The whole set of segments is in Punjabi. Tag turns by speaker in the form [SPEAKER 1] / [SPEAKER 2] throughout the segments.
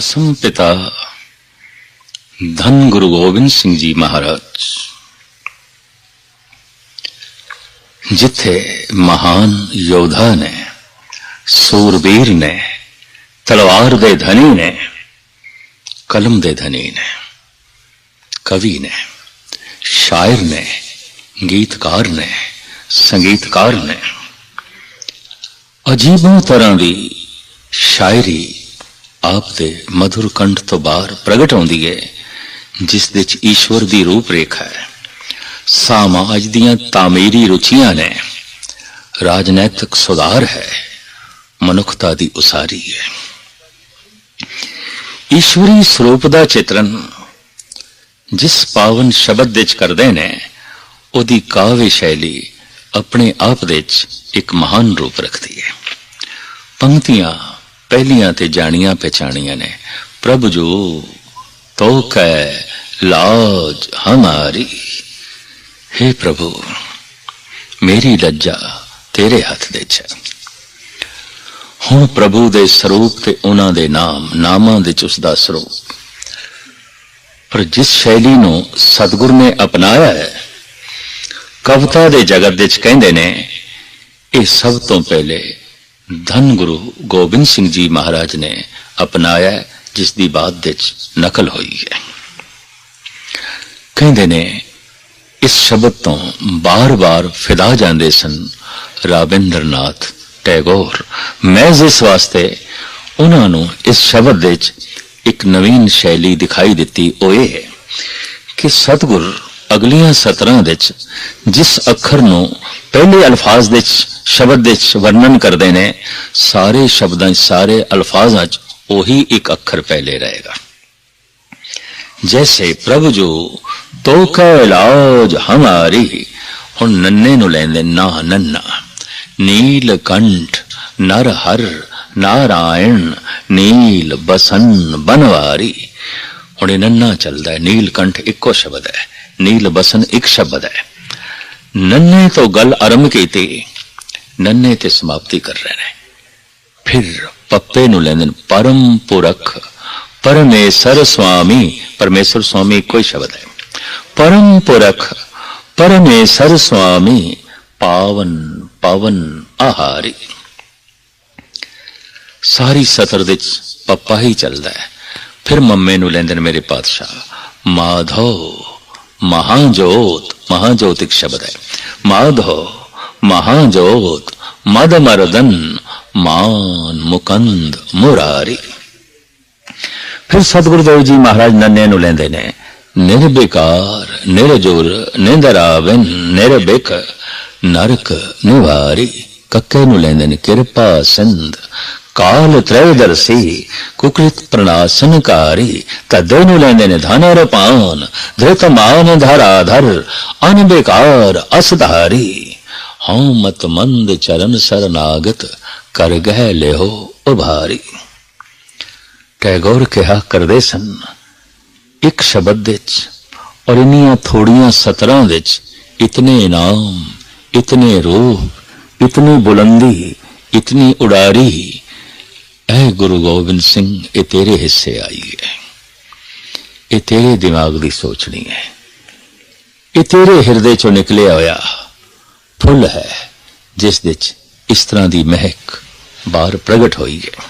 [SPEAKER 1] ਦਸਮ ਪਿਤਾ ਧੰਨ ਗੁਰੂ ਗੋਬਿੰਦ ਸਿੰਘ ਜੀ ਮਹਾਰਾਜ। ਜਿੱਥੇ ਮਹਾਨ ਯੋਧਾ ਨੇ, ਸੂਰਬੀਰ ਨੇ, ਤਲਵਾਰ ਦੇ ਧਨੀ ਨੇ, ਕਲਮ ਦੇ ਧਨੀ ਨੇ, ਕਵੀ ਨੇ, ਸ਼ਾਇਰ ਨੇ, ਗੀਤਕਾਰ ਨੇ, ਸੰਗੀਤਕਾਰ ਨੇ, ਅਜੀਬੋਂ ਤਰ੍ਹਾਂ ਦੀ ਸ਼ਾਇਰੀ ਆਪ ਦੇ ਮధుਰ ਕੰਠ ਤੋਂ ਬਾਹਰ ਪ੍ਰਗਟ ਹੁੰਦੀ ਹੈ ਜਿਸ ਵਿੱਚ ਈਸ਼ਵਰ ਦੀ ਰੂਪ ਰੇਖਾ ਹੈ ਸਮਾਜ ਦੀਆਂ ਤਾਮੀਰੀ ਰੁਚੀਆਂ ਨੇ। ਰਾਜਨੈਤਿਕ ਸੁਧਾਰ ਹੈ, ਮਨੁੱਖਤਾ ਦੀ ਉਸਾਰੀ ਹੈ। ਈਸ਼ਵਰੀ ਸਰੂਪ ਦਾ ਚਿਤਰਨ ਜਿਸ ਪਾਵਨ ਸ਼ਬਦ ਵਿੱਚ ਕਰਦੇ ਨੇ, ਉਹਦੀ ਕਾਵਿ ਸ਼ੈਲੀ ਆਪਣੇ ਆਪ ਵਿੱਚ ਇੱਕ ਮਹਾਨ ਰੂਪ ਰੱਖਦੀ ਹੈ। ਪੰਕਤੀਆਂ ਪਹਿਲੀਆਂ ਤੇ ਜਾਣੀਆਂ ਪਛਾਣੀਆਂ ਨੇ। ਪ੍ਰਭ ਜੋ ਤੋ ਕੈ ਲਾਜ ਹਮਾਰੀ। हे ਪ੍ਰਭੂ, ਮੇਰੀ ਲੱਜਾ ਤੇਰੇ ਹੱਥ ਦੇ ਹੈ। ਹੁਣ ਪ੍ਰਭੂ ਦੇ ਸਰੂਪ ਤੇ ਉਹਨਾਂ ਦੇ ਨਾਮ, ਨਾਮਾਂ ਵਿੱਚ ਉਸ ਦਾ ਸਰੂਪ। ਪਰ ਜਿਸ ਸ਼ੈਲੀ ਨੂੰ ਸਤਿਗੁਰ ਨੇ ਅਪਣਾਇਆ ਹੈ, ਕਵਿਤਾ ਦੇ ਜਗਤ ਵਿੱਚ ਕਹਿੰਦੇ ਨੇ, ਇਹ ਸਭ ਤੋਂ ਪਹਿਲੇ ਧੰਨ ਗੁਰੂ ਗੋਬਿੰਦ ਸਿੰਘ ਜੀ ਮਹਾਰਾਜ ਨੇ ਅਪਣਾਇਆ ਜਿਸ ਦੀ ਬਾਤ ਵਿੱਚ ਨਕਲ ਹੋਈ ਹੈ। ਕਹਿੰਦੇ ਨੇ, ਇਸ ਸ਼ਬਦ ਤੋਂ ਬਾਰ-ਬਾਰ ਫਿਦਾ ਜਾਂਦੇ ਸਨ ਰਾਬਿੰਦਰਨਾਥ ਟੈਗੋਰ। ਮੈਂ ਇਸ ਵਾਸਤੇ ਉਹਨਾਂ ਨੂੰ ਇਸ ਸ਼ਬਦ ਵਿੱਚ ਇੱਕ ਨਵੀਨ ਸ਼ੈਲੀ ਦਿਖਾਈ ਦਿੱਤੀ, ਉਹ ਇਹ ਹੈ ਕਿ ਸਤਿਗੁਰ ਅਗਲੀਆਂ ਸਤਰਾਂ ਵਿੱਚ ਜਿਸ ਅੱਖਰ ਨੂੰ ਪਹਿਲੇ ਅਲਫਾਜ਼ ਵਿੱਚ, ਸ਼ਬਦ ਵਿੱਚ ਵਰਣਨ ਕਰਦੇ ਨੇ, ਸਾਰੇ ਸ਼ਬਦਾਂ, ਸਾਰੇ ਅਲਫਾਜ਼ਾਂ 'ਚ ਉਹੀ ਇੱਕ ਅੱਖਰ ਪਹਿਲੇ ਰਹੇਗਾ। ਜੈਸੇ ਪ੍ਰਭ ਜੋ ਤੋ ਇਲਾਜ ਹਮਾਰੀ, ਹੁਣ ਨੰਨੇ ਨੂੰ ਲੈਂਦੇ ਨਾ ਨੰਨਾ। ਨੀਲ ਕੰਠ ਨਰ ਹਰ ਨਾਰਾਇਣ, ਨੀਲ ਬਸਨ ਬਨਵਾਰੀ। ਹੁਣ ਇਹ ਨੰਨਾ ਚੱਲਦਾ ਹੈ, ਨੀਲ ਕੰਠ ਇੱਕੋ ਸ਼ਬਦ ਹੈ। ਨੀਲ ਬਸਨ ਇੱਕ ਸ਼ਬਦ ਹੈ। ਨੰਨੇ ਤੋਂ ਗੱਲ ਆਰੰਭ ਕੀਤੀ, ਨੰਨੇ ਤੇ ਸਮਾਪਤੀ ਕਰ ਰਹੇ ਨੇ ਫਿਰ ਪੱਪੇ ਨੂੰ ਲੈਂਦੇ ਨੇ, ਪਰਮ ਪੁਰਖ, ਪਰਮੇਸ਼ਰ ਸੁਆਮੀ ਪਰਮੇਸ਼ਰ ਸੁਆਮੀ ਕੋਈ ਸ਼ਬਦ ਹੈ। ਪਰਮ ਪੁਰਖ, ਪਰਮੇਸ਼ਰ ਸੁਆਮੀ ਪਾਵਨ, ਪਵਨ ਆਹਾਰੀ। ਸਾਰੀ ਸਤਰ ਵਿੱਚ ਪੱਪਾ ਹੀ ਚੱਲਦਾ ਹੈ। ਫਿਰ ਮੰਮੇ ਨੂੰ ਲੈਂਦੇ ਨੇ ਮੇਰੇ ਪਾਤਸ਼ਾਹ, ਮਾਧੋ। ਮਹਾਜੋਤ ਮਹਾਜੋਤ ਇੱਕ ਸ਼ਬਦ ਹੈ ਮਾਧੋ ਮਹਾਜੋਤ ਮਦ ਮਰਦਨ ਮਾਨ ਮੁਕੰਦ ਮੁਰਾਰੀ ਫਿਰ ਸਤਿਗੁਰੂ ਦੇਵ ਜੀ ਮਹਾਰਾਜ ਨੰਨੇ ਨੂੰ ਲੈਂਦੇ ਨੇ ਨਿਰਬੇਕਾਰ ਨਿਰਜੁਰ ਨਿੰਦਰਾਵਨ ਨਿਰਬੇਕ ਨਰਕ ਨਿਵਾਰੀ ਕੱਕੇ ਨੂੰ ਲੈਂਦੇ ਨੇ ਕਿਰਪਾ ਸਿੰਧ ਕਾਲ ਤ੍ਰੈਦਰਸੀ ਕੁਕ੍ਰਿਤ ਪ੍ਰਣਾਸਨਕਾਰੀ ਤਦੇ ਨੂੰ ਲੈਂਦੇ ਨੇ ਧਨ ਰਪਾਨ ਧ੍ਰਿਤ ਧਰਾਧਰ ਅਨਬੇਕਾਰ ਅਸਧਾਰੀ ਹਉ ਮਤ ਮੰਦ ਚਰਨ ਸਰਨਾਗਤ ਕਰ ਗਹਿ ਲਿਓ ਉਭਾਰੀ ਟੈਗੋਰ ਕਿਹਾ ਕਰਦੇ ਸਨ ਇੱਕ ਸ਼ਬਦ ਵਿੱਚ ਔਰ ਇੰਨੀਆਂ ਥੋੜੀਆਂ ਸਤਰਾਂ ਵਿੱਚ ਇਤਨੇ ਇਨਾਮ ਇਤਨੇ ਰੂਹ ਇਤਨੀ ਬੁਲੰਦੀ ਇਤਨੀ ਉਡਾਰੀ ਐ ਗੁਰੂ ਗੋਬਿੰਦ ਸਿੰਘ ਇਹ ਤੇਰੇ ਹਿੱਸੇ ਆਈ ਹੈ ਇਹ ਤੇਰੇ ਦਿਮਾਗ ਦੀ ਸੋਚਣੀ ਹੈ ਇਹ ਤੇਰੇ ਹਿਰਦੇ ਚੋਂ ਨਿਕਲਿਆ ਹੋਇਆ ਫੁੱਲ ਹੈ ਜਿਸ ਵਿੱਚ ਇਸ ਤਰ੍ਹਾਂ ਦੀ ਮਹਿਕ ਬਾਹਰ ਪ੍ਰਗਟ ਹੋਈ ਹੈ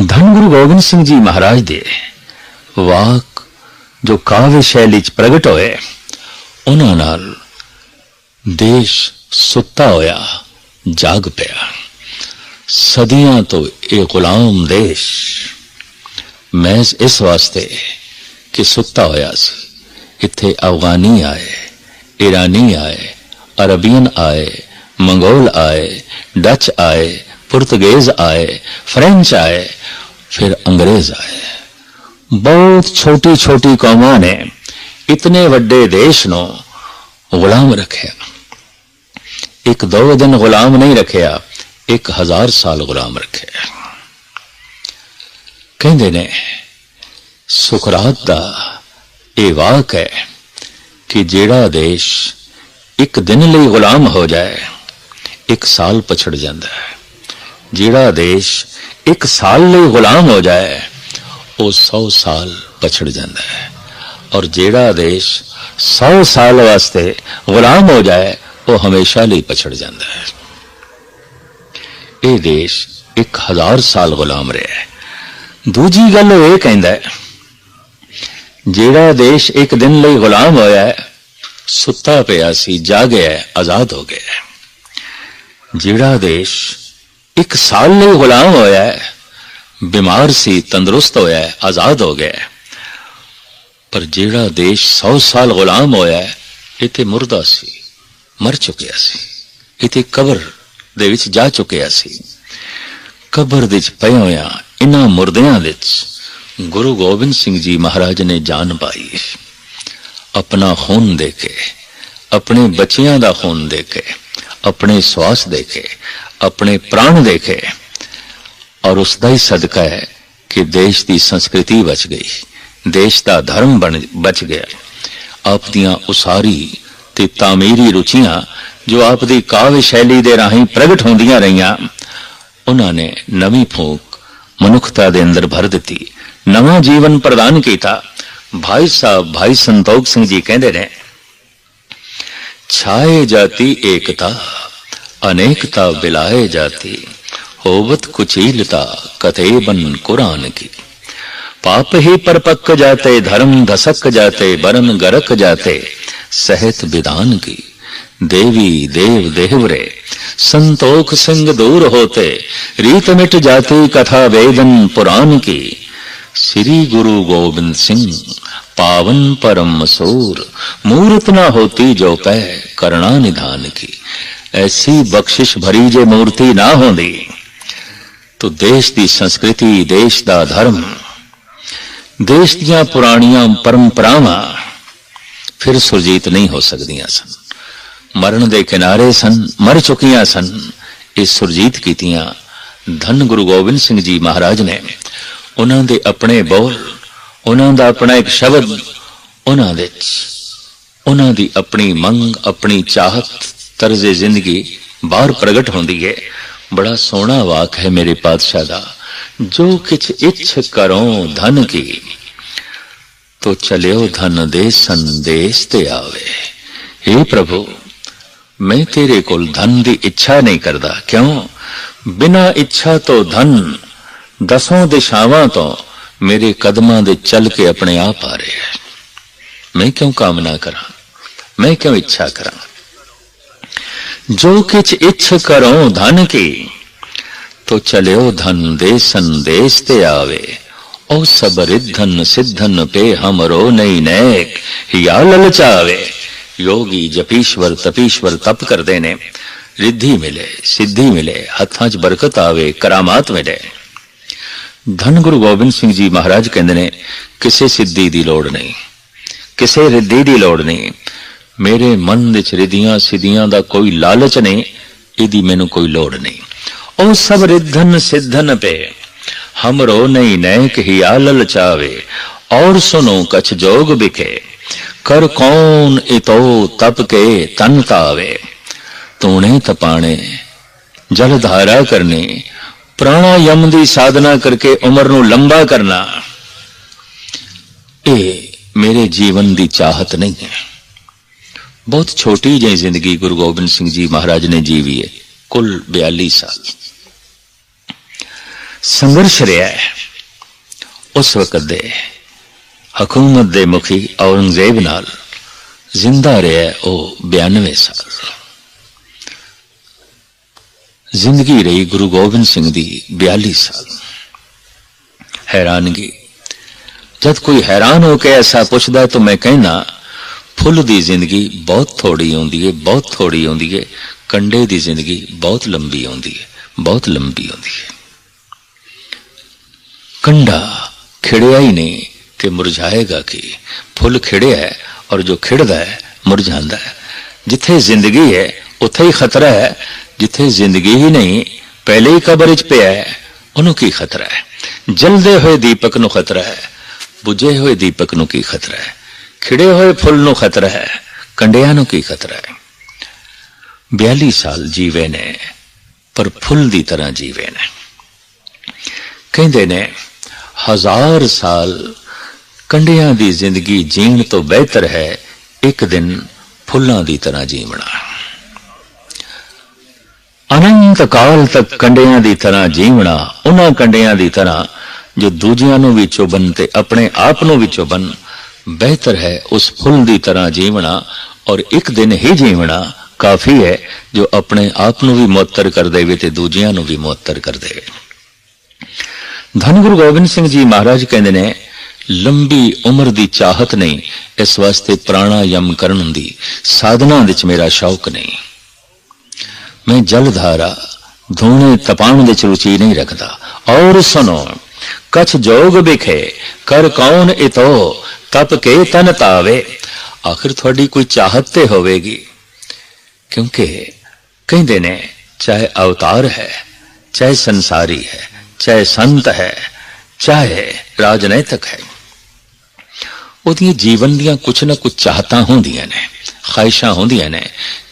[SPEAKER 1] ਧੰਨ ਗੁਰੂ ਗੋਬਿੰਦ ਸਿੰਘ ਜੀ ਮਹਾਰਾਜ ਦੇ ਵਾਕ ਜੋ ਕਾਵਿ ਸ਼ੈਲੀ ਚ ਪ੍ਰਗਟ ਹੋਏ ਉਹਨਾਂ ਨਾਲ ਦੇਸ਼ ਸੁੱਤਾ ਹੋਇਆ, ਜਾਗ ਪਿਆ। ਸਦੀਆਂ ਤੋਂ ਇਹ ਗੁਲਾਮ ਦੇਸ਼, ਮੈਂ ਇਸ ਵਾਸਤੇ ਕਿ ਸੁੱਤਾ ਹੋਇਆ ਸੀ। ਇੱਥੇ ਅਫਗਾਨੀ ਆਏ ਈਰਾਨੀ ਆਏ, ਅਰਬੀਅਨ ਆਏ, ਮੰਗੋਲ ਆਏ, ਡਚ ਆਏ, ਪੁਰਤਗਾਜ਼ ਆਏ, ਫ੍ਰੈਂਚ ਆਏ, ਫਿਰ ਅੰਗਰੇਜ਼ ਆਏ। ਬਹੁਤ ਛੋਟੀ ਛੋਟੀ ਕੌਮਾਂ ਨੇ ਇਤਨੇ ਵੱਡੇ ਦੇਸ਼ ਨੂੰ ਗੁਲਾਮ ਰੱਖਿਆ। ਇੱਕ ਦੋ ਦਿਨ ਗੁਲਾਮ ਨਹੀਂ ਰੱਖਿਆ, ਇੱਕ ਹਜ਼ਾਰ ਸਾਲ ਗੁਲਾਮ ਰੱਖਿਆ। ਕਹਿੰਦੇ ਨੇ ਸੁਕਰਾਤ ਦਾ ਇਹ ਵਾਕ ਹੈ ਕਿ ਜਿਹੜਾ ਦੇਸ਼ ਇੱਕ ਦਿਨ ਲਈ ਗੁਲਾਮ ਹੋ ਜਾਏ, ਇੱਕ ਸਾਲ ਪਛੜ ਜਾਂਦਾ ਹੈ। ਜਿਹੜਾ ਦੇਸ਼ ਇੱਕ ਸਾਲ ਲਈ ਗੁਲਾਮ ਹੋ ਜਾਏ, ਉਹ 100 ਸਾਲ ਪਛੜ ਜਾਂਦਾ ਹੈ। ਔਰ ਜਿਹੜਾ ਦੇਸ਼ 100 ਸਾਲ ਵਾਸਤੇ ਗੁਲਾਮ ਹੋ ਜਾਏ ਉਹ ਹਮੇਸ਼ਾ ਲਈ ਪਛੜ ਜਾਂਦਾ ਹੈ। ਇਹ ਦੇਸ਼ 1000 ਸਾਲ ਗੁਲਾਮ ਰਿਹਾ ਹੈ। ਦੂਜੀ ਗੱਲ ਉਹ ਇਹ ਕਹਿੰਦਾ ਹੈ, ਜਿਹੜਾ ਦੇਸ਼ ਇੱਕ ਦਿਨ ਲਈ ਗੁਲਾਮ ਹੋਇਆ ਹੈ, ਸੁੱਤਾ ਪਿਆ ਸੀ ਜਾਗਿਆ ਹੈ, ਆਜ਼ਾਦ ਹੋ ਗਿਆ ਹੈ। ਜਿਹੜਾ ਦੇਸ਼ ਇੱਕ ਸਾਲ ਲਈ ਗੁਲਾਮ ਹੋਇਆ ਹੈ, ਬਿਮਾਰ ਸੀ, ਤੰਦਰੁਸਤ ਹੋਇਆ ਹੈ, ਆਜ਼ਾਦ ਹੋ ਗਿਆ ਹੈ। ਪਰ ਜਿਹੜਾ ਦੇਸ਼ 100 ਸਾਲ ਗੁਲਾਮ ਹੋਇਆ ਹੈ, ਇਹ ਤੇ ਮੁਰਦਾ ਸੀ। ਮਰ ਚੁੱਕਿਆ ਸੀ। ਇਹ ਕਬਰ ਦੇ ਵਿੱਚ ਜਾ ਚੁੱਕਿਆ ਸੀ। ਕਬਰ ਦੇ ਵਿੱਚ ਪਿਆ ਹੋਇਆ ਇਹਨਾਂ ਮੁਰਦਿਆਂ ਵਿੱਚ ਗੁਰੂ ਗੋਬਿੰਦ ਸਿੰਘ ਜੀ ਮਹਾਰਾਜ ਨੇ ਜਾਨ ਪਾਈ। ਆਪਣਾ ਖੂਨ ਦੇ ਕੇ ਆਪਣੇ ਬੱਚਿਆਂ ਦਾ ਖੂਨ ਦੇ ਕੇ ਆਪਣੇ ਸਵਾਸ ਦੇ ਕੇ ਆਪਣੇ ਪ੍ਰਾਣ ਦੇ ਕੇ ਔਰ ਉਸ ਦਾ ਹੀ ਸਦਕਾ ਹੈ ਕਿ ਦੇਸ਼ ਦੀ ਸੰਸਕ੍ਰਿਤੀ ਬਚ ਗਈ, ਦੇਸ਼ ਦਾ ਧਰਮ ਬਣ, ਬਚ ਗਿਆ। ਆਪ ਦੀਆਂ ਉਸਾਰੀ ਤੇ ਤਾਮੀਰੀ ਰੁਚੀਆਂ ਜੋ ਆਪ ਦੀ ਕਾਵਿ ਸ਼ੈਲੀ ਦੇ ਰਾਹੀਂ ਪ੍ਰਗਟ ਹੁੰਦੀਆਂ ਰਹੀਆਂ ਉਹਨਾਂ ਨੇ ਨਵੀਂ ਫੂਕ ਮਨੁੱਖਤਾ ਦੇ ਅੰਦਰ ਭਰ ਦਿੱਤੀ ਨਵਾਂ ਜੀਵਨ ਪ੍ਰਦਾਨ ਕੀਤਾ ਭਾਈ ਸਾਹਿਬ ਭਾਈ ਸੰਤੋਖ ਸਿੰਘ ਜੀ ਕਹਿੰਦੇ ਨੇ ਛਾਏ ਜਾਤੀ ਏਕਤਾ ਅਨੇਕਤਾ ਬਿਲਾਏ ਜਾਤੀ होवत कुचीलता कथे बन कुरान की पाप ही पर पक जाते धर्म धसक जाते बरन गरक जाते सहत विधान की देवी देव देवरे संतोख सिंह दूर होते रीत मिट जाती कथा वेदन पुराण की श्री गुरु गोविंद सिंह पावन परम सूर मूर्त न होती जो पै करना निधान की ऐसी बख्शिश भरी जे मूर्ति ना होती ਤੋ ਦੇਸ਼ ਦੀ ਸੰਸਕ੍ਰਿਤੀ ਦੇਸ਼ ਦਾ ਧਰਮ ਦੇਸ਼ ਦੀਆਂ ਪੁਰਾਣੀਆਂ ਪਰੰਪਰਾਵਾਂ ਫਿਰ ਸੁਰਜੀਤ ਨਹੀਂ ਹੋ ਸਕਦੀਆਂ ਸਨ। ਮਰਨ ਦੇ ਕਿਨਾਰੇ ਸਨ, ਮਰ ਚੁੱਕੀਆਂ ਸਨ। ਇਹ ਸੁਰਜੀਤ ਕੀਤੀਆਂ ਧੰਨ ਗੁਰੂ ਗੋਬਿੰਦ ਸਿੰਘ ਜੀ ਮਹਾਰਾਜ ਨੇ। ਉਹਨਾਂ ਦੇ ਆਪਣੇ ਬੋਲ, ਉਹਨਾਂ ਦਾ ਆਪਣਾ ਇੱਕ ਸ਼ਬਦ, ਉਹਨਾਂ ਦੇ, ਉਹਨਾਂ ਦੀ ਆਪਣੀ ਮੰਗ, ਆਪਣੀ ਚਾਹਤ, ਤਰਜ਼ੇ ਜ਼ਿੰਦਗੀ ਬਾਹਰ ਪ੍ਰਗਟ ਹੁੰਦੀ ਹੈ ਬੜਾ ਸੋਹਣਾ ਵਾਕ ਹੈ ਮੇਰੇ ਪਾਤਸ਼ਾਹ ਦਾ। ਜੋ ਕਿਛ ਇੱਛ ਕਰੋ ਧਨ ਕੀ ਤੋ ਚਲਿਓ ਧਨ ਦੇ ਸੰਦੇਸ਼ ਤੇ ਆਵੇ हे ਪ੍ਰਭੂ ਮੈਂ ਤੇਰੇ ਕੋਲ ਧਨ ਦੀ ਇੱਛਾ ਨਹੀਂ ਕਰਦਾ ਕਿਉਂ ਬਿਨਾ ਇੱਛਾ ਤੋਂ ਧਨ ਦਸੋਂ ਦਿਸ਼ਾਵਾਂ ਤੋਂ ਮੇਰੇ ਕਦਮਾਂ ਦੇ ਚੱਲ ਕੇ ਆਪਣੇ ਆਪ ਆ ਰਿਹਾ ਹੈ ਮੈਂ ਕਿਉਂ ਕਾਮਨਾ ਕਰਾਂ ਮੈਂ ਕਿਉਂ ਇੱਛਾ ਕਰਾਂ ਜੋ ਕਿਛ ਇੱਛ ਕਰੋ ਧਨ ਕੀ ਤੋ ਚਲਿਓ ਧਨ ਦੇ ਸੰਦੇਸ਼ ਤੇ ਆਵੇ ਉਹ ਸਭ ਰਿਧਨ ਸਿੱਧਨ ਪੇ ਹਮਰੋ ਨਹੀਂ ਨੈਕ, ਹਿਆ ਲਲਚਾਵੇ ਯੋਗੀ ਜਪੀਸ਼ਵਰ ਤਪੀਸ਼ਵਰ ਤਪ ਕਰਦੇ ਨੇ। ਰਿੱਧੀ ਮਿਲੇ, ਸਿੱਧੀ ਹੱਥਾਂ 'ਚ ਬਰਕਤ ਆਵੇ, ਕਰਾਮਾਤ ਮਿਲੇ। ਧੰਨ ਗੁਰੂ ਗੋਬਿੰਦ ਸਿੰਘ ਜੀ ਮਹਾਰਾਜ ਕਹਿੰਦੇ ਨੇ, ਕਿਸੇ ਸਿੱਧੀ ਦੀ ਲੋੜ ਨਹੀਂ, ਕਿਸੇ ਰਿੱਧੀ ਦੀ ਲੋੜ ਨਹੀਂ। ਮੇਰੇ ਮਨ ਵਿੱਚ ਰਿਧੀਆਂ ਸਿੱਧੀਆਂ ਦਾ ਕੋਈ ਲਾਲਚ ਨਹੀਂ, ਇਹਦੀ ਮੈਨੂੰ ਕੋਈ ਲੋੜ ਨਹੀਂ। ਉਹ ਸਭ ਰਿਧਨ ਸਿੱਧਨ ਪੇ ਹਮਰੋ ਨਹੀਂ ਨੈਕ ਹੀ ਆਲਲ ਚਾਵੇ ਔਰ ਸੁਨੋ ਕਛ ਜੋਗ ਬਿਕੇ ਕਰ ਕੌਣ ਇਤੋ ਤਪ ਕੇ ਤਨ ਤੂਣੇ ਤਪਾਣੇ ਜਲ ਧਾਰਾ ਕਰਨੀ ਪ੍ਰਾਣਾਯਮ ਦੀ ਸਾਧਨਾ ਕਰਕੇ ਉਮਰ ਨੂੰ ਲੰਬਾ ਕਰਨਾ ਇਹ ਮੇਰੇ ਜੀਵਨ ਦੀ ਚਾਹਤ ਨਹੀਂ ਹੈ ਬਹੁਤ ਛੋਟੀ ਜਿਹੀ ਜ਼ਿੰਦਗੀ ਗੁਰੂ ਗੋਬਿੰਦ ਸਿੰਘ ਜੀ ਮਹਾਰਾਜ ਨੇ ਜੀਵੀ ਹੈ ਕੁੱਲ 42 ਸਾਲ ਸੰਘਰਸ਼ ਰਿਹਾ ਹੈ। ਉਸ ਵਕਤ ਦੇ ਹਕੂਮਤ ਦੇ ਮੁਖੀ ਔਰੰਗਜ਼ੇਬ ਨਾਲ ਜ਼ਿੰਦਾ ਰਿਹਾ ਉਹ 92 ਸਾਲ। ਜ਼ਿੰਦਗੀ ਰਹੀ ਗੁਰੂ ਗੋਬਿੰਦ ਸਿੰਘ ਦੀ 42 ਸਾਲ। ਹੈਰਾਨਗੀ। ਜਦ ਕੋਈ ਹੈਰਾਨ ਹੋ ਕੇ ਐਸਾ ਪੁੱਛਦਾ ਤਾਂ ਮੈਂ ਕਹਿੰਦਾ, ਫੁੱਲ ਦੀ ਜ਼ਿੰਦਗੀ ਬਹੁਤ ਥੋੜੀ ਹੁੰਦੀ ਹੈ ਬਹੁਤ ਥੋੜੀ ਹੁੰਦੀ ਹੈ ਕੰਡੇ ਦੀ ਜ਼ਿੰਦਗੀ ਬਹੁਤ ਲੰਬੀ ਹੁੰਦੀ ਹੈ ਬਹੁਤ ਲੰਬੀ ਹੁੰਦੀ ਹੈ ਕੰਡਾ ਖਿੜਿਆ ਹੀ ਨਹੀਂ ਤੇ ਮੁਰਝਾਏਗਾ ਕੀ? ਫੁੱਲ ਖਿੜਿਆ ਹੈ ਔਰ ਜੋ ਖਿੜਦਾ ਹੈ ਮੁਰਝਾਂਦਾ ਹੈ। ਜਿੱਥੇ ਜ਼ਿੰਦਗੀ ਹੈ, ਉੱਥੇ ਹੀ ਖਤਰਾ ਹੈ। ਜਿੱਥੇ ਜ਼ਿੰਦਗੀ ਹੀ ਨਹੀਂ, ਪਹਿਲੇ ਹੀ ਕਬਰ ਚ ਪਿਆ ਹੈ, ਉਹਨੂੰ ਕੀ ਖਤਰਾ ਹੈ? ਜਲਦੇ ਹੋਏ ਦੀਪਕ ਨੂੰ ਖਤਰਾ ਹੈ, ਬੁਝੇ ਹੋਏ ਦੀਪਕ ਨੂੰ ਕੀ ਖਤਰਾ ਹੈ? ਖਿੜੇ ਹੋਏ ਫੁੱਲ ਨੂੰ ਖਤਰਾ ਹੈ, ਕੰਡਿਆਂ ਨੂੰ ਕੀ ਖਤਰਾ ਹੈ? 42 ਸਾਲ ਜੀਵੇ ਨੇ, ਪਰ ਫੁੱਲ ਦੀ ਤਰ੍ਹਾਂ ਜੀਵੇ ਨੇ। ਕਹਿੰਦੇ ਨੇ ਹਜ਼ਾਰ ਸਾਲ ਕੰਡਿਆਂ ਦੀ ਜ਼ਿੰਦਗੀ ਜੀਣ ਤੋਂ ਬਿਹਤਰ ਹੈ, ਇੱਕ ਦਿਨ ਫੁੱਲਾਂ ਦੀ ਤਰ੍ਹਾਂ ਜੀਵਣਾ। ਅਨੰਤ ਕਾਲ ਤੱਕ ਕੰਡਿਆਂ ਦੀ ਤਰ੍ਹਾਂ ਜੀਵਣਾ, ਉਹਨਾਂ ਕੰਡਿਆਂ ਦੀ ਤਰ੍ਹਾਂ ਜੋ ਦੂਜਿਆਂ ਨੂੰ ਵੀ ਚੁਬਨ ਤੇ ਆਪਣੇ ਆਪ ਨੂੰ ਵੀ ਚੁਬਨ ਬਿਹਤਰ ਹੈ ਉਸ ਫੁੱਲ ਦੀ ਤਰ੍ਹਾਂ ਜੀਵਣਾ ਔਰ ਇੱਕ ਦਿਨ ਹੀ ਜੀਵਣਾ ਕਾਫੀ ਹੈ ਜੋ ਆਪਣੇ ਆਪ ਨੂੰ ਵੀ ਮੁਅੱਤਰ ਕਰ ਦੇਵੇ ਤੇ ਦੂਜਿਆਂ ਨੂੰ ਵੀ ਮੁਅੱਤਰ ਕਰ ਦੇਵੇ। ਧੰਨ ਗੁਰੂ ਗੋਬਿੰਦ ਸਿੰਘ ਜੀ ਮਹਾਰਾਜ ਕਹਿੰਦੇ ਨੇ ਲੰਬੀ ਉਮਰ ਦੀ ਚਾਹਤ ਨਹੀਂ ਇਸ ਵਾਸਤੇ ਪ੍ਰਾਣਾਯਮ ਕਰਨ ਦੀ ਸਾਧਨਾ ਵਿੱਚ ਮੇਰਾ ਸ਼ੌਕ ਨਹੀਂ ਮੈਂ ਜਲਧਾਰਾ ਧੂਣੇ ਤਪਾਉਣ ਵਿੱਚ ਰੁਚੀ ਨਹੀਂ ਰੱਖਦਾ ਔਰ ਸੁਣੋ ਕਛ ਜੋਗ ਵਿਖੇ ਕਰ ਕੌਣ ਇਤੋ ਤਪ ਕੇ ਤਨ ਤਾਵੇ ਆਖਿਰ ਤੁਹਾਡੀ ਕੋਈ ਚਾਹਤ ਤੇ ਹੋਵੇਗੀ ਕਿਉਂਕਿ ਕਹਿੰਦੇ ਨੇ ਚਾਹੇ ਅਵਤਾਰ ਹੈ ਚਾਹੇ ਸੰਸਾਰੀ ਹੈ ਚਾਹੇ ਸੰਤ ਹੈ, ਚਾਹੇ ਰਾਜਨੈਤਿਕ ਹੈ, ਉਹਦੀਆਂ ਜੀਵਨ ਦੀਆਂ ਕੁਛ ਨਾ ਕੁਛ ਚਾਹਤਾਂ ਹੁੰਦੀਆਂ ਨੇ ਖਾਹਿਸ਼ਾਂ ਹੁੰਦੀਆਂ ਨੇ,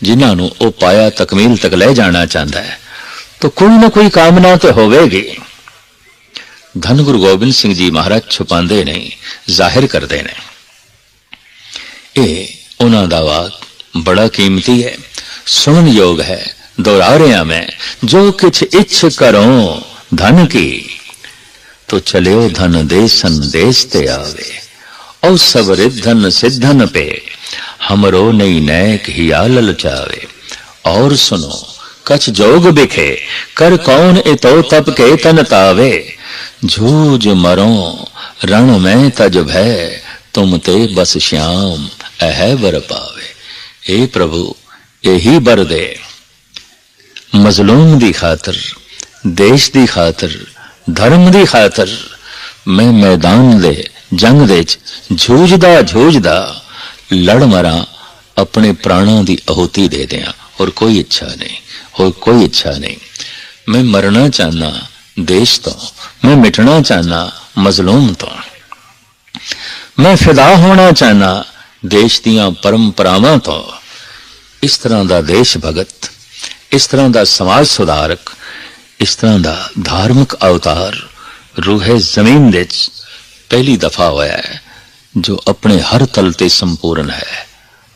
[SPEAKER 1] ਜਿਨ੍ਹਾਂ ਨੂੰ ਉਹ ਪਾਇਆ ਤਕਮੀਲ ਤੱਕ ਲੈ ਜਾਣਾ ਚਾਹੁੰਦਾ ਹੈ। ਤਾਂ ਕੋਈ ਨਾ ਕੋਈ ਕਾਮਨਾ ਤੇ ਹੋਵੇਗੀ। ਧੰਨ ਗੁਰੂ ਗੋਬਿੰਦ ਸਿੰਘ ਜੀ ਮਹਾਰਾਜ ਛੁਪਾਉਂਦੇ ਨਹੀਂ ਜ਼ਾਹਿਰ ਕਰਦੇ ਨੇ। ਇਹ ਉਹਨਾਂ ਦਾ ਵਾਕ ਬੜਾ ਕੀਮਤੀ ਹੈ। ਸੁਣਨ ਯੋਗ ਹੈ ਦੁਹਰਾ ਰਿਹਾ ਮੈਂ, ਜੋ ਕੁਛ ਇੱਛ ਕਰੋ। ਧਨ ਕੀ ਤੋ ਚਲਿਓ ਧਨ ਦੇ ਸੰਦੇਸ਼ ਤੇ ਆਵੇ ਔ ਸਬਰਿ ਧਨ ਸਿੱਧਨ ਪੇ ਹਮਰੋ ਨਹੀਂ ਨੈਕ ਹਿਆ ਲਲਚਾਵੇ ਔਰ ਸੁਨੋ कछ जोग बिखे कर कौन इतो तप के तन तावे झूझ मरो रण में तज भय तुम ते बस श्याम अह बर पावे हे प्रभु यही बर दे मजलूम दी खातर ਦੇਸ਼ ਦੀ ਖਾਤਰ, ਧਰਮ ਦੀ ਖਾਤਰ, ਮੈਂ ਮੈਦਾਨ ਦੇ, ਜੰਗ ਦੇ ਵਿੱਚ ਜੂਝਦਾ ਜੂਝਦਾ ਲੜ ਮਰਾਂ, ਆਪਣੇ ਪ੍ਰਾਣਾਂ ਦੀ ਆਹੂਤੀ ਦੇ ਦਿਆਂ। ਹੋਰ ਕੋਈ ਇੱਛਾ ਨਹੀਂ, ਹੋਰ ਕੋਈ ਇੱਛਾ ਨਹੀਂ। ਮੈਂ ਮਰਨਾ ਚਾਹਨਾ ਦੇਸ਼ ਤੋਂ, ਮੈਂ ਮਿਟਣਾ ਚਾਹਨਾ ਮਜ਼ਲੂਮ ਤੋਂ। ਮੈਂ ਫਿਦਾ ਹੋਣਾ ਚਾਹਨਾ ਦੇਸ਼ ਦੀਆਂ ਪਰੰਪਰਾਵਾਂ ਤੋਂ। ਇਸ ਤਰ੍ਹਾਂ ਦਾ ਦੇਸ਼ ਭਗਤ, ਇਸ ਤਰ੍ਹਾਂ ਦਾ ਸਮਾਜ ਸੁਧਾਰਕ ਇਸ ਤਰ੍ਹਾਂ ਦਾ ਧਾਰਮਿਕ ਅਵਤਾਰ ਰੂਹੇ ਜ਼ਮੀਨ ਦੇ ਵਿੱਚ ਪਹਿਲੀ ਦਫਾ ਹੋਇਆ ਹੈ, ਜੋ ਆਪਣੇ ਹਰ ਤਲ ਤੇ ਸੰਪੂਰਨ ਹੈ,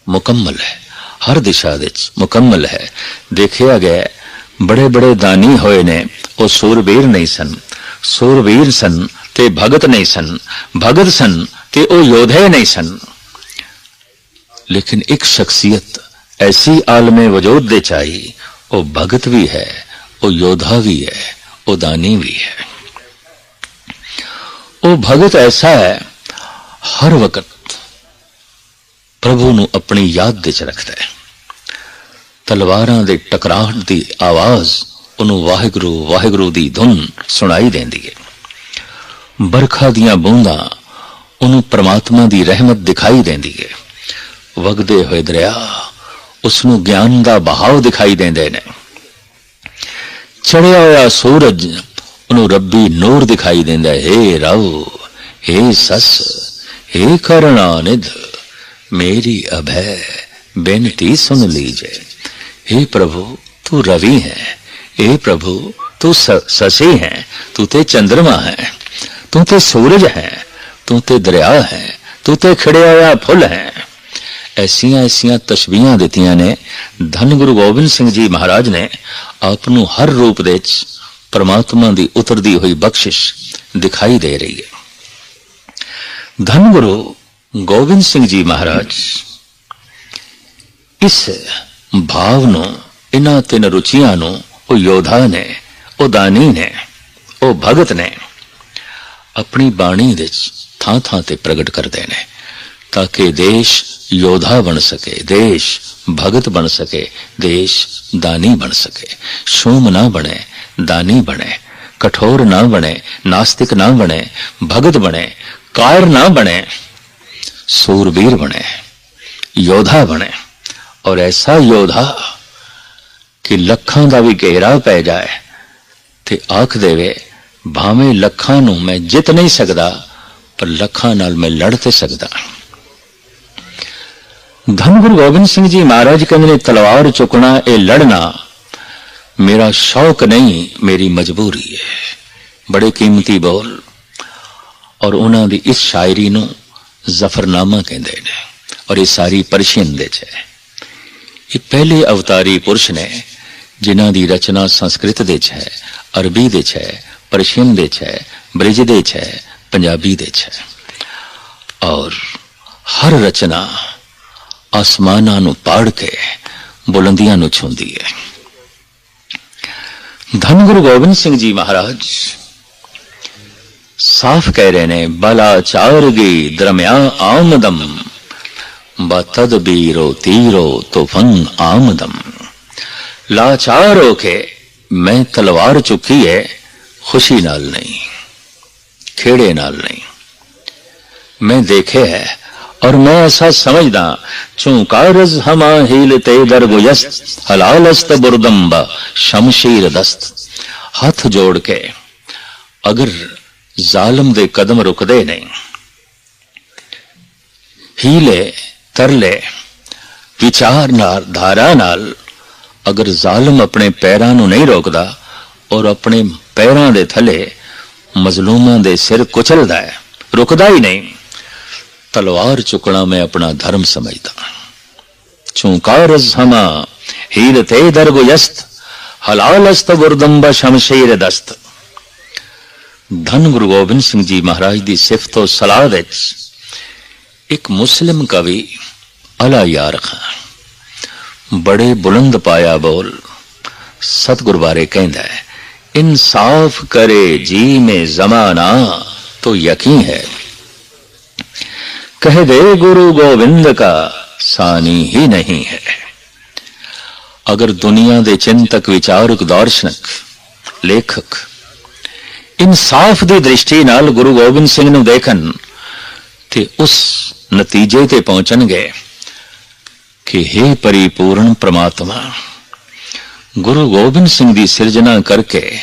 [SPEAKER 1] ਮੁਕੰਮਲ ਹੈ, ਹਰ ਦਿਸ਼ਾ ਵਿੱਚ ਮੁਕੰਮਲ ਹੈ। ਦੇਖਿਆ ਗਿਆ ਬੜੇ ਬੜੇ ਦਾਨੀ ਹੋਏ ਨੇ, ਉਹ ਸੂਰਬੀਰ ਨਹੀਂ ਸਨ, ਸੂਰਬੀਰ ਸਨ ਤੇ ਭਗਤ ਨਹੀਂ ਸਨ, ਭਗਤ ਸਨ ਤੇ ਉਹ ਯੋਧੇ ਨਹੀਂ ਸਨ। ਲੇਕਿਨ ਇੱਕ ਸ਼ਖਸੀਅਤ ਐਸੀ ਆਲਮੇ ਵਜੂਦ ਦੇ ਚਾਹੀ, ਉਹ ਭਗਤ ਵੀ ਹੈ। ਉਹ ਯੋਧਾ ਵੀ ਹੈ, ਉਹ ਦਾਨੀ ਵੀ ਹੈ। ਉਹ ਭਗਤ ਐਸਾ ਹੈ, ਹਰ ਵਕਤ ਪ੍ਰਭੂ ਨੂੰ ਆਪਣੀ ਯਾਦ ਵਿੱਚ ਰੱਖਦਾ ਹੈ। ਤਲਵਾਰਾਂ ਦੇ ਟਕਰਾਹਟ ਦੀ ਆਵਾਜ਼ ਉਹਨੂੰ ਵਾਹਿਗੁਰੂ ਵਾਹਿਗੁਰੂ ਦੀ ਧੁਨ ਸੁਣਾਈ ਦਿੰਦੀ ਹੈ। ਬਰਖਾ ਦੀਆਂ ਬੂੰਦਾਂ ਉਹਨੂੰ ਪ੍ਰਮਾਤਮਾ ਦੀ ਰਹਿਮਤ ਦਿਖਾਈ ਦਿੰਦੀ ਹੈ। ਵਗਦੇ ਹੋਏ ਦਰਿਆ ਉਸ ਨੂੰ ਗਿਆਨ ਦਾ ਬਹਾਵ ਦਿਖਾਈ ਦਿੰਦੇ ਨੇ। ਚੜਿਆ ਹੋਇਆ ਸੂਰਜ ਉਹਨੂੰ ਰੱਬੀ ਨੂਰ ਦਿਖਾਈ ਦਿੰਦਾ ਹੈ ਰਵ हे ਸਸ हे ਕਰਣਾਨਿਧ ਮੇਰੀ ਅਭੈ, ਬੇਨਤੀ ਸੁਣ ਲੀਜੇ। हे ਪ੍ਰਭੂ, ਤੂੰ ਰਵੀ ਹੈ हे ਪ੍ਰਭੂ, ਤੂੰ ਸਸੇ ਹੈ, ਤੂੰ ਤੇ ਚੰ드ਰਮਾ ਹੈ, ਤੂੰ ਤੇ ਸੂਰਜ ਹੈ, ਤੂੰ ਤੇ ਦਰਿਆ ਹੈ, ਤੂੰ ਤੇ ਖੜਿਆ ਹੋਇਆ ਫੁੱਲ ਹੈ। ਐਸੀਆਂ ਐਸੀਆਂ ਤਸ਼ਬੀਹਾਂ ਦਿੱਤੀਆਂ ਨੇ। ਧੰਨ ਗੁਰੂ ਗੋਬਿੰਦ ਸਿੰਘ ਜੀ ਮਹਾਰਾਜ ਨੇ ਆਪ ਨੂੰ ਹਰ ਰੂਪ ਦੇ ਵਿੱਚ ਪਰਮਾਤਮਾ ਦੀ ਉਤਰਦੀ ਹੋਈ ਬਖਸ਼ਿਸ਼ ਦਿਖਾਈ ਦੇ ਰਹੀ ਹੈ। ਧੰਨ ਗੁਰੂ ਗੋਬਿੰਦ ਸਿੰਘ ਜੀ ਮਹਾਰਾਜ, ਇਸ ਭਾਵ ਨੂੰ ਇਹਨਾਂ ਤਿੰਨ ਰੁਚੀਆਂ ਨੂੰ ਉਹ ਯੋਧਾ ਨੇ, ਉਹ ਦਾਨੀ ਨੇ, ਉਹ ਭਗਤ ਨੇ ਆਪਣੀ ਬਾਣੀ ਵਿੱਚ ਥਾਂ ਥਾਂ ਤੇ ਪ੍ਰਗਟ ਕਰਦੇ ਨੇ। ਤਾਂ ਕਿ ਦੇਸ਼ ਯੋਧਾ ਬਣ ਸਕੇ, ਦੇਸ਼ ਭਗਤ ਬਣ ਸਕੇ, ਦੇਸ਼ ਦਾਨੀ ਬਣ ਸਕੇ। ਸ਼ੂਮ ਨਾ ਬਣੇ, ਦਾਨੀ ਬਣੇ, ਕਠੋਰ ਨਾ ਬਣੇ, ਨਾਸਤਿਕ ਨਾ ਬਣੇ, ਭਗਤ ਬਣੇ, ਕਾਇਰ ਨਾ ਬਣੇ, ਸੂਰਬੀਰ ਬਣੇ, ਯੋਧਾ ਬਣੇ। ਔਰ ਐਸਾ ਯੋਧਾ ਕਿ ਲੱਖਾਂ ਦਾ ਵੀ ਘੇਰਾ ਪੈ ਜਾਏ ਤੇ ਆਖ ਦੇਵੇ, ਭਾਵੇਂ ਲੱਖਾਂ ਨੂੰ ਮੈਂ ਜਿੱਤ ਨਹੀਂ ਸਕਦਾ, ਪਰ ਲੱਖਾਂ ਨਾਲ ਮੈਂ ਲੜ ਤੇ ਸਕਦਾ। ਧੰਨ ਗੁਰੂ ਗੋਬਿੰਦ ਸਿੰਘ ਜੀ ਮਹਾਰਾਜ ਕਹਿੰਦੇ ਨੇ ਤਲਵਾਰ ਚੁੱਕਣਾ ਇਹ ਲੜਨਾ ਮੇਰਾ ਸ਼ੌਕ ਨਹੀਂ ਮੇਰੀ ਮਜਬੂਰੀ ਹੈ ਬੜੇ ਕੀਮਤੀ ਬੋਲ ਔਰ ਉਹਨਾਂ ਦੀ ਇਸ ਸ਼ਾਇਰੀ ਨੂੰ ਜ਼ਫਰਨਾਮਾ ਕਹਿੰਦੇ ਨੇ ਔਰ ਇਹ ਸਾਰੀ ਪਰਸ਼ੀਅਨ ਦੇ ਚ ਹੈ ਇਹ ਪਹਿਲੇ ਅਵਤਾਰੀ ਪੁਰਸ਼ ਨੇ ਜਿਨ੍ਹਾਂ ਦੀ ਰਚਨਾ ਸੰਸਕ੍ਰਿਤ ਦੇ ਚ ਹੈ ਅਰਬੀ ਦੇ ਚ ਹੈ ਪਰਸ਼ੀਅਨ ਦੇ ਚ ਹੈ ਬ੍ਰਿਜ ਦੇ ਚ ਹੈ ਪੰਜਾਬੀ ਦੇ ਚ ਹੈ ਔਰ ਹਰ ਰਚਨਾ ਆਸਮਾਨਾਂ ਨੂੰ ਪਾੜ ਕੇ ਬੁਲੰਦੀਆਂ ਨੂੰ ਛੂੰਦੀ ਹੈ ਧੰਨ ਗੁਰੂ ਗੋਬਿੰਦ ਸਿੰਘ ਜੀ ਮਹਾਰਾਜ ਸਾਫ਼ ਕਹਿ ਰਹੇ ਨੇ ਬਲਾਚਾਰਗੀ ਦਰਮਿਆ ਆਮਦਮ ਬਤਦਬੀਰੋ ਤੀਰੋ ਤੁਫਨ ਆਮਦਮ ਲਾਚਾਰ ਹੋ ਕੇ ਮੈਂ ਤਲਵਾਰ ਚੁੱਕੀ ਹੈ ਖੁਸ਼ੀ ਨਾਲ ਨਹੀਂ ਖੇੜੇ ਨਾਲ ਨਹੀਂ ਮੈਂ ਦੇਖੇ ਹੈ और मैं ऐसा समझदा चूंकारज हमा हीलते दरगुयस्त हलालस्त बुरदम्ब शमशीर दस्त हथ जोड़ के अगर जालम दे कदम रुकदे नहीं ਹੀਲੇ ਤਰਲੇ ਵਿਚਾਰ ਨਾਲ ਧਾਰਾ ਨਾਲ ਅਗਰ ਜ਼ਾਲਮ ਆਪਣੇ ਪੈਰਾਂ ਨੂੰ ਨਹੀਂ ਰੋਕਦਾ ਔਰ ਆਪਣੇ ਪੈਰਾਂ ਦੇ ਥੱਲੇ ਮਜ਼ਲੂਮਾਂ ਦੇ ਸਿਰ ਕੁਚਲਦਾ ਹੈ ਰੁਕਦਾ ਹੀ ਨਹੀਂ ਤਲਵਾਰ ਚੁੱਕਣਾ ਮੈਂ ਆਪਣਾ ਧਰਮ ਸਮਝਦਾ ਚੂੰਕਾਰ ਜ਼ਮਾ ਹੀਰ ਤੇ ਦਰਗੁਯਸਤ ਹਲਾਲਸਤ ਗੁਰਦੰਬ ਸ਼ਮਸ਼ੀਰ ਦਸਤ ਧੰਨ ਗੁਰੂ ਗੋਬਿੰਦ ਸਿੰਘ ਜੀ ਮਹਾਰਾਜ ਦੀ ਸਿਫਤ ਤੋਂ ਸਲਾਹ ਵਿੱਚ ਇੱਕ ਮੁਸਲਿਮ ਕਵੀ ਅਲਾ ਯਾਰ ਖਾਨ ਬੜੇ ਬੁਲੰਦ ਪਾਇਆ ਬੋਲ ਸਤਗੁਰ ਬਾਰੇ ਕਹਿੰਦਾ ਹੈ ਇਨਸਾਫ ਕਰੇ ਜੀ ਮੇ ਜ਼ਮਾਨਾ तो यकीन है कह दे गुरु गोविंद का सानी ही नहीं है ਅਗਰ ਦੁਨੀਆ ਦੇ ਚਿੰਤਕ ਵਿਚਾਰਕ ਦਾਰਸ਼ਨਿਕ ਲੇਖਕ ਇਨਸਾਫ ਦੀ ਦ੍ਰਿਸ਼ਟੀ ਨਾਲ ਗੁਰੂ ਗੋਬਿੰਦ ਸਿੰਘ ਨੂੰ ਦੇਖਣ ਤੇ ਉਸ ਨਤੀਜੇ ਤੇ ਪਹੁੰਚਣਗੇ ਕਿ हे ਪਰਿਪੂਰਨ ਪ੍ਰਮਾਤਮਾ ਗੁਰੂ ਗੋਬਿੰਦ ਸਿੰਘ ਦੀ ਸਿਰਜਣਾ ਕਰਕੇ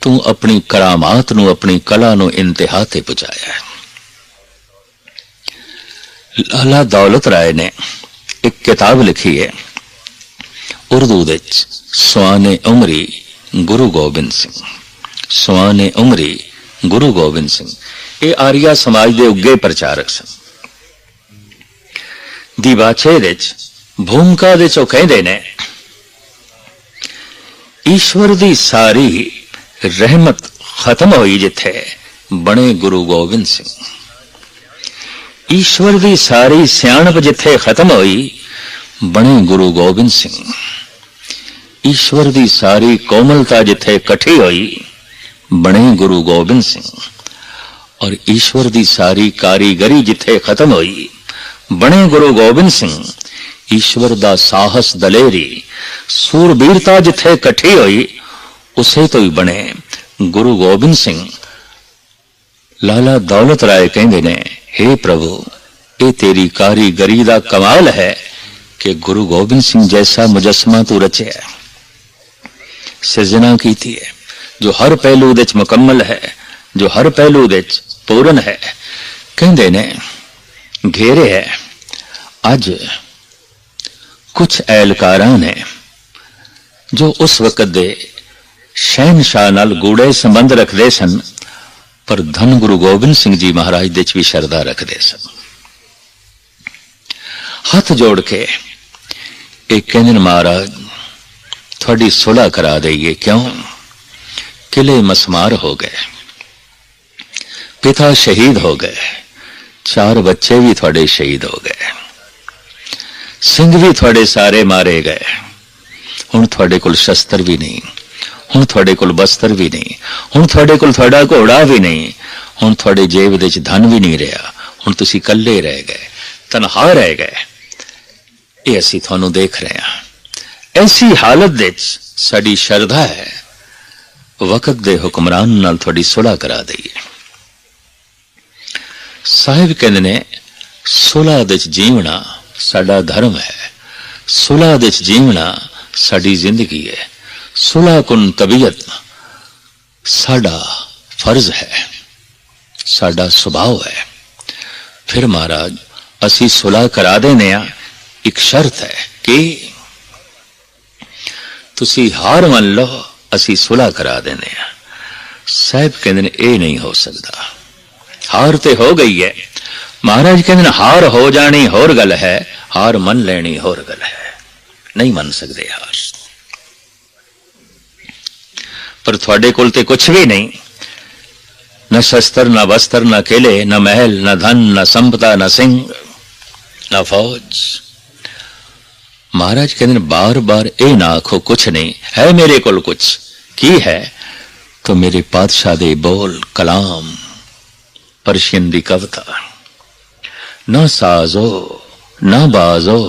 [SPEAKER 1] ਤੂੰ ਆਪਣੀ ਕਰਾਮਾਤ ਨੂੰ ਆਪਣੀ ਕਲਾ ਨੂੰ ਇੰਤਹਾ ਤੇ ਪਹੁੰਚਾਇਆ ਹੈ ਲਾਲਾ ਦੌਲਤ ਰਾਏ ਨੇ ਇੱਕ ਕਿਤਾਬ ਲਿਖੀ ਹੈ ਉਰਦੂ ਵਿੱਚ ਸਵਾਨੇ ਉਮਰੀ ਗੁਰੂ ਗੋਬਿੰਦ ਸਿੰਘ ਸਵਾਨੇ ਉਮਰੀ ਗੁਰੂ ਗੋਬਿੰਦ ਸਿੰਘ ਇਹ ਆਰੀਆ ਸਮਾਜ ਦੇ ਉੱਗੇ ਪ੍ਰਚਾਰਕ ਸਨ ਦੀ ਬਾਛੇ ਵਿੱਚ ਭੂਮਿਕਾ ਦੇ ਚੋਂ ਕਹਿੰਦੇ ਨੇ ਈਸ਼ਵਰ ਦੀ ਸਾਰੀ ਰਹਿਮਤ ਖਤਮ ਹੋਈ ਜਿੱਥੇ ਬਣੇ ਗੁਰੂ ਗੋਬਿੰਦ ਸਿੰਘ ਈਸ਼ਵਰ ਦੀ ਸਾਰੀ ਸਿਆਣਪ ਜਿੱਥੇ ਖਤਮ ਹੋਈ, ਬਣੇ ਗੁਰੂ ਗੋਬਿੰਦ ਸਿੰਘ। ਈਸ਼ਵਰ ਦੀ ਸਾਰੀ ਕੋਮਲਤਾ ਜਿੱਥੇ ਇਕੱਠੀ ਹੋਈ, ਬਣੇ ਗੁਰੂ ਗੋਬਿੰਦ ਸਿੰਘ। ਔਰ ਈਸ਼ਵਰ ਦੀ ਸਾਰੀ ਕਾਰੀਗਰੀ ਜਿੱਥੇ ਖਤਮ ਹੋਈ, ਬਣੇ ਗੁਰੂ ਗੋਬਿੰਦ ਸਿੰਘ। ਈਸ਼ਵਰ ਦਾ ਸਾਹਸ ਦਲੇਰੀ, ਸੂਰਬੀਰਤਾ ਜਿੱਥੇ ਇਕੱਠੀ ਹੋਈ, ਉਸੇ ਤੋਂ ਹੀ ਬਣੇ ਗੁਰੂ ਗੋਬਿੰਦ ਸਿੰਘ। ਲਾਲਾ ਦੌਲਤ ਰਾਏ ਕਹਿੰਦੇ ਨੇ हे ਪ੍ਰਭੂ ਇਹ ਤੇਰੀ ਕਾਰੀਗਰੀ ਦਾ ਕਮਾਲ ਹੈ ਕਿ ਗੁਰੂ ਗੋਬਿੰਦ ਸਿੰਘ ਜੈਸਾ ਮੁਜਸਮਾ ਤੂੰ ਰਚਿਆ ਸਿਰਜਣਾ ਕੀਤੀ ਹੈ ਜੋ ਹਰ ਪਹਿਲੂ ਦੇ ਵਿੱਚ ਮੁਕੰਮਲ ਹੈ ਜੋ ਹਰ ਪਹਿਲੂ ਦੇ ਵਿੱਚ ਪੂਰਨ ਹੈ ਕਹਿੰਦੇ ਨੇ ਘੇਰੇ ਹੈ ਅੱਜ ਕੁਝ ਐਲਕਾਰਾਂ ਨੇ ਜੋ ਉਸ ਵਕਤ ਦੇ ਸ਼ਹਿਨशाह ਨਾਲ ਗੂੜੇ ਸੰਬੰਧ ਰੱਖਦੇ ਸਨ ਪਰ ਧੰਨ ਗੁਰੂ ਗੋਬਿੰਦ ਸਿੰਘ ਜੀ ਮਹਾਰਾਜ ਦੇ ਚ ਵੀ ਸ਼ਰਧਾ ਰੱਖਦੇ ਸਨ। ਹੱਥ ਜੋੜ ਕੇ ਇਹ ਕਹਿੰਦੇ ਨੇ, ਮਹਾਰਾਜ, ਤੁਹਾਡੀ ਸੁਲ੍ਹਾ ਕਰਾ ਦਈਏ। ਕਿਉਂ? ਕਿਲੇ ਮਸਮਾਰ ਹੋ ਗਏ। ਪਿਤਾ ਸ਼ਹੀਦ ਹੋ ਗਏ। ਚਾਰ ਬੱਚੇ ਵੀ ਤੁਹਾਡੇ ਸ਼ਹੀਦ ਹੋ ਗਏ। ਸਿੰਘ ਵੀ ਤੁਹਾਡੇ ਸਾਰੇ ਮਾਰੇ ਗਏ। ਹੁਣ ਤੁਹਾਡੇ ਕੋਲ ਸ਼ਸਤਰ ਵੀ ਨਹੀਂ। ਹੁਣ ਤੁਹਾਡੇ ਕੋਲ ਬਸਤਰ ਵੀ ਨਹੀਂ, ਹੁਣ ਤੁਹਾਡੇ ਕੋਲ ਤੁਹਾਡਾ ਘੋੜਾ ਵੀ ਨਹੀਂ, ਹੁਣ ਤੁਹਾਡੇ ਜੇਬ ਦੇ ਵਿੱਚ ਧਨ ਵੀ ਨਹੀਂ ਰਿਹਾ, ਹੁਣ ਤੁਸੀਂ ਇਕੱਲੇ ਰਹਿ ਗਏ, ਤਨਹਾ ਰਹਿ ਗਏ। ਇਹ ਅਸੀਂ ਤੁਹਾਨੂੰ ਦੇਖ ਰਹੇ ਹਾਂ। ਐਸੀ ਹਾਲਤ ਵਿੱਚ ਸਾਡੀ ਸ਼ਰਧਾ ਹੈ, ਵਕਤ ਦੇ ਹੁਕਮਰਾਨ ਨਾਲ ਤੁਹਾਡੀ ਸੁਲ੍ਹਾ ਕਰਾ ਦਈਏ। ਸਾਹਿਬ ਕਹਿੰਦੇ ਨੇ, ਸੁਲ੍ਹਾ ਦੇ ਵਿੱਚ ਜੀਵਣਾ ਸਾਡਾ ਧਰਮ ਹੈ, ਸੁਲ੍ਹਾ ਦੇ ਵਿੱਚ ਜੀਵਣਾ ਸਾਡੀ ਜ਼ਿੰਦਗੀ ਹੈ। ਸੁਲ੍ਹਾ ਕੁਨ ਤਬੀਅਤ। ਸਾਡਾ ਫਰਜ਼ ਹੈ, ਸਾਡਾ ਸੁਭਾਅ ਹੈ। ਫਿਰ ਮਹਾਰਾਜ, ਅਸੀਂ ਸੁਲ੍ਹਾ ਕਰਾ ਦੇਨੇ ਆ। ਇੱਕ ਸ਼ਰਤ ਹੈ ਕਿ ਤੁਸੀਂ ਹਾਰ ਮੰਨ ਲਓ, ਅਸੀਂ ਸੁਲ੍ਹਾ ਕਰਾ ਦਿੰਦੇ ਆ। ਸਾਹਿਬ ਕਹਿੰਦੇ ਨੇ, ਇਹ ਨਹੀਂ ਹੋ ਸਕਦਾ। ਹਾਰ ਤੇ ਹੋ ਗਈ ਹੈ। ਮਹਾਰਾਜ ਕਹਿੰਦੇ ਨੇ, ਹਾਰ ਹੋ ਜਾਣੀ ਹੋਰ ਗੱਲ ਹੈ, ਹਾਰ ਮੰਨ ਲੈਣੀ ਹੋਰ ਗੱਲ ਹੈ। ਨਹੀਂ ਮੰਨ ਸਕਦੇ ਹਾਰ। ਪਰ ਤੁਹਾਡੇ ਕੋਲ ਤੇ ਕੁਝ ਵੀ ਨਹੀਂ ਨਾ ਸ਼ਸਤਰ ਨਾ ਵਸਤਰ ਨਾ ਕਿਲੇ ਨਾ ਮਹਿਲ ਨਾ ਧਨ ਨਾ ਸੰਪਦਾ ਨਾ ਸਿੰਘ ਨਾ ਫੌਜ ਮਹਾਰਾਜ ਕਹਿੰਦੇ ਨੇ ਬਾਰ-ਬਾਰ ਇਹ ਨਾ ਆਖੋ ਕੁਛ ਨਹੀਂ ਹੈ ਮੇਰੇ ਕੋਲ ਕੁਛ ਕੀ ਹੈ ਤੋ ਮੇਰੇ ਪਾਤਸ਼ਾਹ ਦੇ ਬੋਲ ਕਲਾਮ ਪਰਸ਼ੀਨ ਦੀ ਕਵਿਤਾ ਨਾ ਸਾਜ਼ੋ ਨਾ ਬਾਜ਼ੋ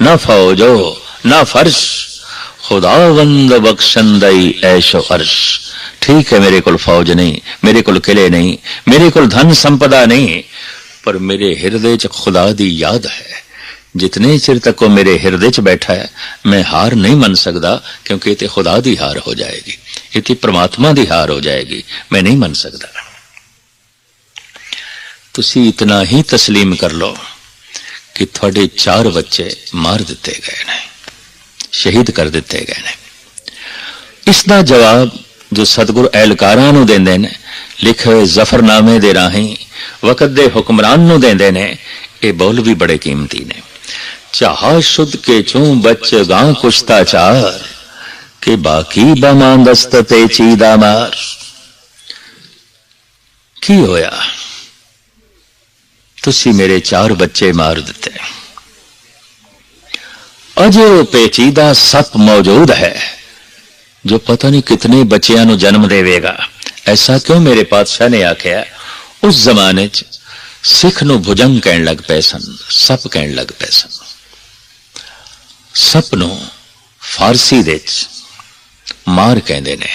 [SPEAKER 1] ਨਾ ਫੌਜੋ ਨਾ ਫਰਸ਼ ਖੁਦਾਵੰਦ ਬਖਸ਼ੰਦਈ ਐਸ਼ੋ ਅਰਸ਼ ਠੀਕ ਹੈ ਮੇਰੇ ਕੋਲ ਫੌਜ ਨਹੀਂ ਮੇਰੇ ਕੋਲ ਕਿਲੇ ਨਹੀਂ ਮੇਰੇ ਕੋਲ ਧਨ ਸੰਪਦਾ ਨਹੀਂ ਪਰ ਮੇਰੇ ਹਿਰਦੇ 'ਚ ਖੁਦਾ ਦੀ ਯਾਦ ਹੈ ਜਿਤਨੇ ਚਿਰ ਤੱਕ ਉਹ ਮੇਰੇ ਹਿਰਦੇ 'ਚ ਬੈਠਾ ਹੈ ਮੈਂ ਹਾਰ ਨਹੀਂ ਮੰਨ ਸਕਦਾ ਕਿਉਂਕਿ ਇਹ ਤੇ ਖੁਦਾ ਦੀ ਹਾਰ ਹੋ ਜਾਏਗੀ ਇਹ ਤੇ ਪ੍ਰਮਾਤਮਾ ਦੀ ਹਾਰ ਹੋ ਜਾਏਗੀ ਮੈਂ ਨਹੀਂ ਮੰਨ ਸਕਦਾ ਤੁਸੀਂ ਇਤਨਾ ਹੀ تسلیم ਕਰ ਲਓ ਕਿ ਤੁਹਾਡੇ ਚਾਰ ਬੱਚੇ ਮਾਰ ਦਿੱਤੇ ਗਏ ਨੇ ਸ਼ਹੀਦ ਕਰ ਦਿੱਤੇ ਗਏ ਨੇ। ਇਸ ਦਾ ਜਵਾਬ ਜੋ ਸਤਿਗੁਰ ਐਲਕਾਰਾਂ ਨੂੰ ਦਿੰਦੇ ਨੇ, ਲਿਖੇ ਹੋਏ ਜ਼ਫਰਨਾਮੇ ਦੇ ਰਾਹੀਂ, ਵਕਤ ਦੇ ਹੁਕਮਰਾਨ ਨੂੰ ਦਿੰਦੇ ਨੇ, ਇਹ ਬੋਲ ਵੀ ਬੜੇ ਕੀਮਤੀ ਨੇ। ਚਾਹਾ ਸ਼ੁੱਧ ਕੇ ਚੋਂ ਬੱਚ ਗਾਂ ਕੁਸ਼ਤਾ ਚਾਰ, ਕਿ ਬਾਕੀ ਬਮਾਂਦਸਤ ਤੇ ਚੀਦਾ ਮਾਰ। ਕੀ ਹੋਇਆ? ਤੁਸੀਂ ਮੇਰੇ ਚਾਰ ਬੱਚੇ ਮਾਰ ਦਿੱਤੇ। ਅਜੇ ਉਹ ਪੇਚੀਦਾ ਸੱਪ ਮੌਜੂਦ ਹੈ, ਜੋ ਪਤਾ ਨਹੀਂ ਕਿਤਨੇ ਬੱਚਿਆਂ ਨੂੰ ਜਨਮ ਦੇਵੇਗਾ। ਐਸਾ ਕਿਉਂ ਮੇਰੇ ਪਾਤਸ਼ਾਹ ਨੇ ਆਖਿਆ, ਉਸ ਜ਼ਮਾਨੇ 'ਚ ਸਿੱਖ ਨੂੰ ਭੁਜੰਗ ਕਹਿਣ ਲੱਗ ਪਏ ਸਨ, ਸੱਪ ਕਹਿਣ ਲੱਗ ਪਏ ਸਨ। ਸੱਪ ਨੂੰ ਫਾਰਸੀ ਦੇ 'ਚ ਮਾਰ ਕਹਿੰਦੇ ਨੇ।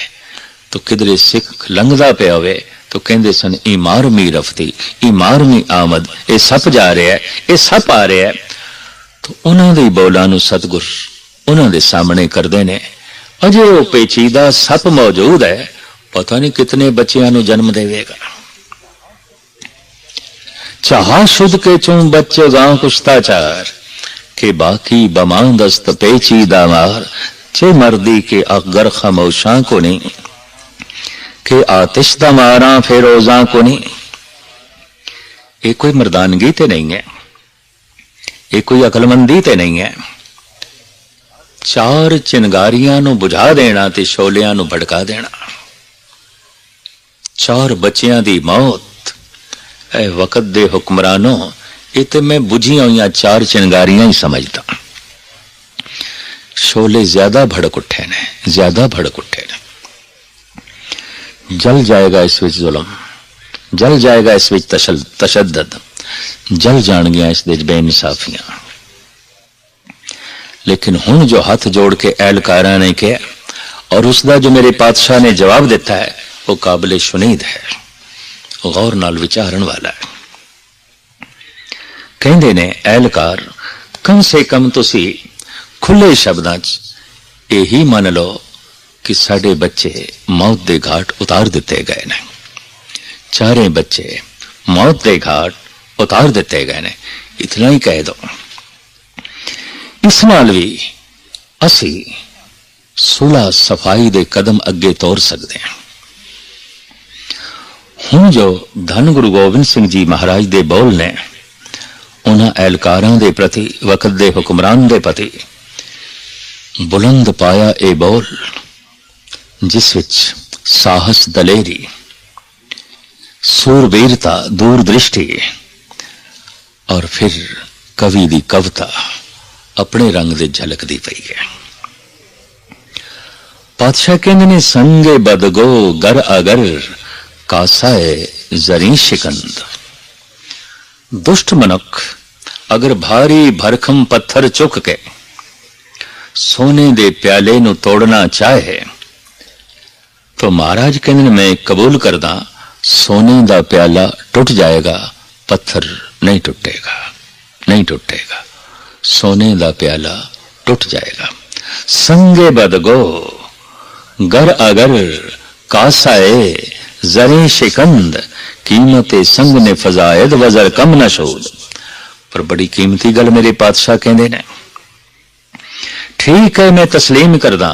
[SPEAKER 1] ਤੋ ਕਿਧਰੇ ਸਿੱਖ ਲੰਘਦਾ ਪਿਆ ਹੋਵੇ, ਤੋ ਕਹਿੰਦੇ ਸਨ ਇਮਾਰ ਮੀ ਰਫਤੀ ਇਮਾਰ ਮੀ ਆਮਦ, ਇਹ ਸੱਪ ਜਾ ਰਿਹਾ ਹੈ, ਇਹ ਸੱਪ ਆ ਰਿਹਾ ਹੈ। ਤੋ ਉਹਨਾਂ ਦੇ ਬੋਲਾਂ ਨੂੰ ਸਤਗੁਰ ਉਹਨਾਂ ਦੇ ਸਾਹਮਣੇ ਕਰਦੇ ਨੇ। ਅਜੇ ਉਹ ਪੇਚੀਦਾ ਸੱਪ ਮੌਜੂਦ ਹੈ। ਪਤਾ ਨਹੀਂ ਕਿਤਨੇ ਬੱਚਿਆਂ ਨੂੰ ਜਨਮ ਦੇਵੇਗਾ। ਚਾਹਾ ਸ਼ੁੱਧ ਕੇ ਚੋਂ ਬੱਚੇ ਗਾਂ ਕੁਸ਼ਤਾਚਾਰ। ਕਿ ਬਾਕੀ ਬਮਾਂਦਸਤ ਪੇਚੀਦਾ ਮਾਰ ਚੇ ਮਰਦੀ ਕੇ ਅਗਰ ਖਾਮੋਸ਼ਾਂ ਕੋ ਨਹੀਂ ਕਿ ਆਤਿਸ਼ ਦਾ ਮਾਰਾਂ ਫਿਰੋਜ਼ਾਂ ਕੋ ਨਹੀਂ ਇਹ ਕੋਈ ਮਰਦਾਨਗੀ ਤੇ ਨਹੀਂ ਹੈ। ਇਹ ਕੋਈ ਅਕਲਮੰਦੀ ਤੇ ਨਹੀਂ ਹੈ। ਚਾਰ ਚਿੰਗਾਰੀਆਂ ਨੂੰ ਬੁਝਾ ਦੇਣਾ ਤੇ ਸ਼ੋਲਿਆਂ ਨੂੰ ਭੜਕਾ ਦੇਣਾ। ਚਾਰ ਬੱਚਿਆਂ ਦੀ ਮੌਤ। ਐ ਵਕਤ ਦੇ ਹੁਕਮਰਾਨੋ ਇਹ ਤੇ ਮੈਂ ਬੁਝੀਆਂ ਹੋਈਆਂ ਚਾਰ ਚਿੰਗਾਰੀਆਂ ਹੀ ਸਮਝਦਾ। ਸ਼ੋਲੇ ਜ਼ਿਆਦਾ ਭੜਕ ਉੱਠੇ ਨੇ, ਜ਼ਿਆਦਾ ਭੜਕ ਉੱਠੇ ਨੇ। ਜਲ ਜਾਏਗਾ ਇਸ ਵਿੱਚ ਜ਼ੁਲਮ। ਜਲ ਜਾਏਗਾ ਇਸ ਵਿੱਚ ਤਸ਼ਲ ਤਸ਼ੱਦਦ। ਜਲ ਜਾਣਗੀਆਂ ਇਸ ਦੇ ਬੇਇਨਸਾਫੀਆਂ। ਲੇਕਿਨ ਹੁਣ ਜੋ ਹੱਥ ਜੋੜ ਕੇ ਐਲਕਾਰਾਂ ਨੇ ਕਿਹਾ ਔਰ ਉਸ ਦਾ ਜੋ ਮੇਰੇ ਪਾਤਸ਼ਾਹ ਨੇ ਜਵਾਬ ਦਿੱਤਾ ਹੈ, ਉਹ ਕਾਬਲੇ ਸ਼ੁਨੀਦ ਹੈ। ਗੌਰ ਨਾਲ ਵਿਚਾਰਨ ਵਾਲਾ ਹੈ। ਕਹਿੰਦੇ ਨੇ, ਐਲਕਾਰ, ਕਮ ਸੇ ਕਮ ਤੁਸੀਂ ਖੁੱਲੇ ਸ਼ਬਦਾਂ 'ਚ ਇਹੀ ਮੰਨ ਲਓ ਕਿ ਸਾਡੇ ਬੱਚੇ ਮੌਤ ਦੇ ਘਾਟ ਉਤਾਰ ਦਿੱਤੇ ਗਏ ਨੇ। ਚਾਰੇ ਬੱਚੇ ਮੌਤ ਦੇ ਘਾਟ ਉਤਾਰ ਦਿੱਤੇ ਗਏ ਨੇ। ਇਤਨਾ ਹੀ ਕਹਿ ਦੋ। ਇਸ ਨਾਲ ਵੀ ਅਸੀਂ ਸੁਲਾ ਸਫ਼ਾਈ ਦੇ ਕਦਮ ਅੱਗੇ ਤੋਰ ਸਕਦੇ ਹਾਂ। ਹੁਣ ਜੋ ਧੰਨ ਗੁਰੂ ਗੋਬਿੰਦ ਸਿੰਘ ਜੀ ਮਹਾਰਾਜ ਦੇ ਬੋਲ ਨੇ, ਉਹਨਾਂ ਐਲਕਾਰਾਂ ਦੇ ਪ੍ਰਤੀ, ਵਕਤ ਦੇ ਹੁਕਮਰਾਨ ਦੇ ਪ੍ਰਤੀ ਬੁਲੰਦ ਪਾਇਆ ਇਹ ਬੋਲ, ਜਿਸ ਵਿੱਚ ਸਾਹਸ ਦਲੇਰੀ ਸੂਰਬੀਰਤਾ ਦੂਰਦ੍ਰਿਸ਼ਟੀ ਔਰ ਫਿਰ ਕਵੀ ਦੀ ਕਵਿਤਾ ਆਪਣੇ ਰੰਗ ਦੇ ਝਲਕਦੀ ਪਈ ਹੈ ਪਾਤਸ਼ਾਹ ਕਹਿੰਦੇ ਨੇ ਸੰਗੇ ਬਦਗੋ ਗਰ ਅਗਰ ਕਾਸਾਏ ਜ਼ਰੀ ਸ਼ਿਕੰਦ ਦੁਸ਼ਟ ਮਨੁੱਖ ਅਗਰ ਭਾਰੀ ਭਰਖਮ ਪੱਥਰ ਚੁੱਕ ਕੇ ਸੋਨੇ ਦੇ ਪਿਆਲੇ ਨੂੰ ਤੋੜਨਾ ਚਾਹੇ तो महाराज कहते हैं मैं कबूल करदा सोने का प्याला टूट जाएगा पत्थर नहीं टूटेगा नहीं टूटेगा सोने का प्याला टूट जाएगा संगे बदगो गर अगर कासाए जरे शिकंद कीमते संग ने फजायद वजर कम न शोद पर बड़ी कीमती गल मेरे पातशाह कहते ने ठीक है मैं तस्लीम करदा